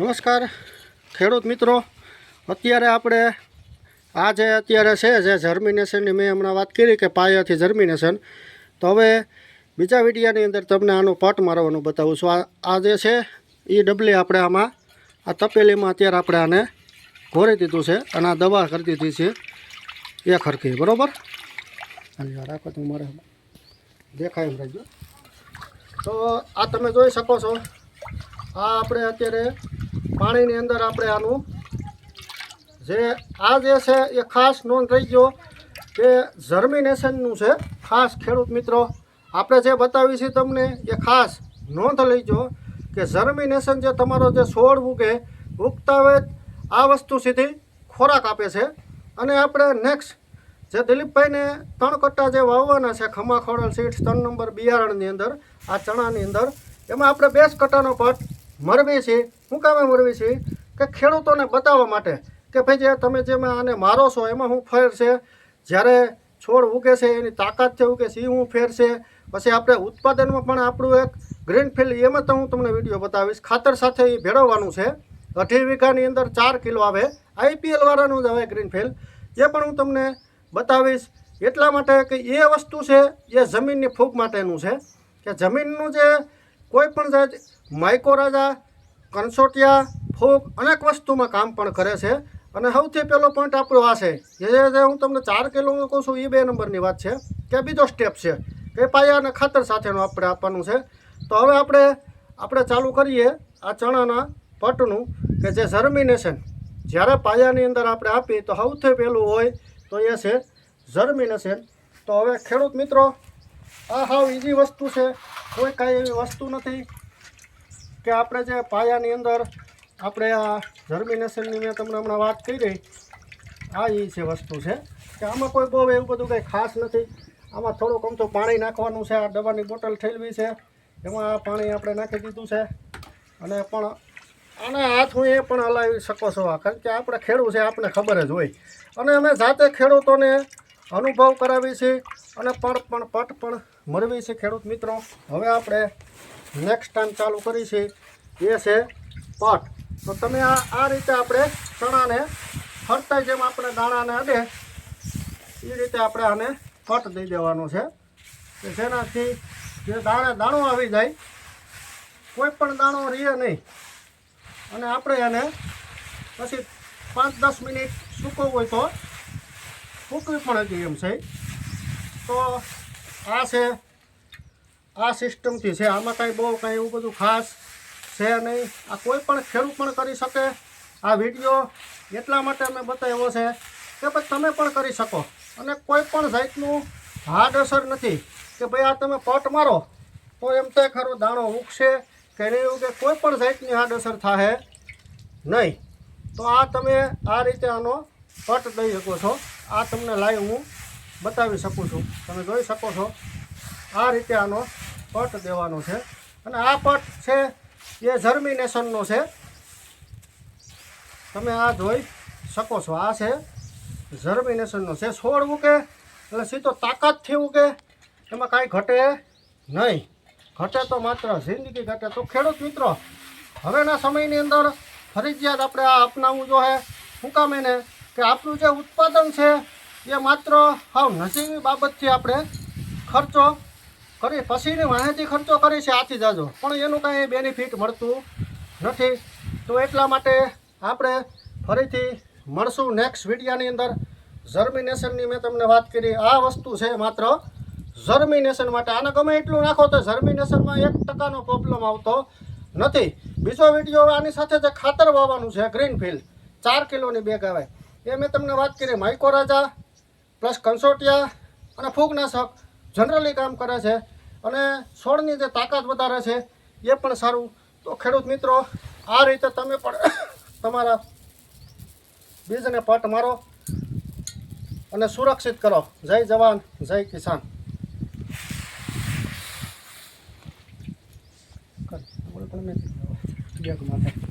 નમસ્કાર. ખેડૂત મિત્રો, અત્યારે આપણે, આ જે અત્યારે છે, જે જર્મિનેશનની મેં હમણાં વાત કરી કે પાયાથી જર્મિનેશન તો હવે બીજા વિડીયાની અંદર તમને આનું પટ મારવાનું બતાવું છું. આ આ જે છે એ ડબલી આપણે આમાં, આ તપેલીમાં અત્યારે આપણે આને ઘોરી દીધું છે અને આ દવા કરી દીધી છે એ ખરખી બરાબર? અને રાખો તો મારે દેખાય એમ રહેજો તો આ તમે જોઈ શકો છો, આ આપણે અત્યારે પાણીની અંદર આપણે આનું જે આ જે છે એ ખાસ નોંધ રહી ગયો કે જર્મિનેશનનું છે ખાસ ખેડૂત મિત્રો, આપણે જે બતાવી છે તમને એ ખાસ નોંધ લઈજો કે જર્મિનેશન જે તમારો જે છોડ ઉગે ઉગતા હોય આ વસ્તુ સીધી ખોરાક આપે છે. અને આપણે નેક્સ્ટ જે દિલીપભાઈને ત્રણ કટ્ટા જે વાવવાના છે ખમા ખોડલ સીડ્સ ત્રણ નંબર બિયારણની અંદર, આ ચણાની અંદર, એમાં આપણે બેસ કટ્ટાનો પટ મરવી છે? હું કામે મરવી છે? કે ખેડૂતોને બતાવવા માટે? કે ભાઈ જે તમે જેમાં આને મારો છો, એમાં હું ફેર છે? જ્યારે છોડ ઉગે છે, એની તાકાત છે ઉગે છે એ હું ફેર છે? પછી આપણે ઉત્પાદનમાં પણ આપણું એક ગ્રીન ફિલ્ડ એમાં તો હું તમને વીડિયો બતાવીશ. ખાતર સાથે એ ભેળવવાનું છે. અઢી વીઘાની અંદર ચાર કિલો આવે. આઈપીએલ વાળાનું જ આવે ગ્રીન ફિલ્ડ એ પણ હું તમને બતાવીશ. એટલા માટે કે એ વસ્તુ છે, એ જમીનની ફૂગ માટેનું છે. કે જમીનનું જે કોઈ પણ જાત માઇકોરાજા કન્સોટિયા ફૂગ અનેક વસ્તુમાં કામ પણ કરે છે. અને સૌથી પહેલો પોઈન્ટ આપણો આ છે. જે હું તમને ચાર કિલોનું કહું છું એ બે નંબરની વાત છે. કે બીજો સ્ટેપ છે. કે પાયા અને ખાતર સાથેનું આપણે આપવાનું છે. તો હવે આપણે આપણે ચાલુ કરીએ આ ચણાના પટનું, કે જે જર્મિનેશન જ્યારે પાયાની અંદર આપણે આપીએ, તો સૌથી પહેલું હોય તો એ છે જર્મિનેશન તો હવે ખેડૂત મિત્રો, આ હાવ ઇઝી વસ્તુ છે. કોઈ કાંઈ એવી વસ્તુ નથી. કે આપણે જે પાયાની અંદર આપણે આ જર્મિનેશનની મેં તમને હમણાં વાત કરી, આ એ છે વસ્તુ છે. કે આમાં કોઈ બહુ એવું બધું કંઈ ખાસ નથી. આમાં થોડુંક આમ તો પાણી નાખવાનું છે, આ દવાની બોટલ ઠેલવી છે. એમાં આ પાણી આપણે નાખી દીધું છે. અને પણ આના હાથ હું એ પણ હલાવી શકો છો આ, કારણ કે આપણે ખેડૂત છે આપણે ખબર જ હોય. અને અમે જાતે ખેડૂતોને અનુભવ કરાવી છીએ અને પણ પણ, પટ પણ મળવી છે ખેડૂત મિત્રો. હવે આપણે નેક્સ્ટ ટાઈમ ચાલુ કરી છે એ છે પટ તો તમે આ આ રીતે આપણે ચણાને ફરતા જેમ આપણે દાણાને અડે એ રીતે આપણે આને પટ દઈ દેવાનું છે. કે જેનાથી જે દાણે, દાણો આવી જાય, કોઈ પણ દાણો રહે નહીં. અને આપણે એને પછી પાંચ, દસ મિનિટ સૂકવવું હોય તો સૂકવી પણ હજી એમ છે. તો આ છે. આ સિસ્ટમથી છે. આમાં કાંઈ બહુ કાંઈ એવું બધું ખાસ છે નહીં. આ કોઈ પણ ખેડૂત પણ કરી શકે. આ વીડિયો એટલા માટે અમે બતાવ્યો છે કે ભાઈ તમે પણ કરી શકો. અને કોઈ પણ જાતનું હાર્ડ અસર નથી કે ભાઈ આ તમે પટ મારો, તો એમ તો ખરો દાણો ઉગશે કે નહીં ઉગે, કોઈ પણ જાતની હાર્ડ અસર થાય નહીં. તો આ તમે આ રીતે આનો પટ દઈ શકો છો. આ તમને લાઈવ હું બતાવી શકું છું. તમે જોઈ શકો છો, આ રીતે આનો પટ દેવાનો છે. અને આ પટ છે, એ જર્મિનેશનનો છે. તમે આ જોઈ શકો છો, આ છે જર્મિનેશનનો છે. છોડ ઉગે, એટલે સીધો તાકાતથી ઉગે, એમાં કાંઈ ઘટે નહીં. ઘટે તો માત્ર જિંદગી ઘટે. તો ખેડૂત મિત્રો, હવેના સમયની અંદર ફરજિયાત આપણે આ અપનાવવું જોઈએ. શું કામ એને કે આપણું જે ઉત્પાદન છે એ માત્ર હાવ નસીબી બાબતથી આપણે ખર્ચો કરી, પછીની વાહેથી ખર્ચો કરી છે, આથી જાજો. પણ એનું કાંઈ બેનિફિટ મળતું નથી. તો એટલા માટે આપણે ફરીથી મળશું નેક્સ્ટ વિડીયાની અંદર. જર્મિનેશનની મેં તમને વાત કરી. આ વસ્તુ છે માત્ર જર્મિનેશન માટે. આને ગમે એટલું નાખો તો જર્મિનેશનમાં એક ટકાનો પ્રોબ્લેમ આવતો નથી. બીજો વીડિયો આની સાથે જે ખાતર વાવવાનું છે ગ્રીન ફિલ્ડ ચાર કિલોની બેગ આવે. એ મેં તમને વાત કરી માઇકોરાજા પ્લસ કન્સોટિયા અને ફૂગનાશક જનરલી કામ કરે છે અને છોડની જે તાકાત વધારે છે એ પણ સારું. તો ખેડૂત મિત્રો, આ રીતે તમે પણ તમારા બીજને પટ મારો અને સુરક્ષિત કરો. જય જવાન, જય કિસાન. માટે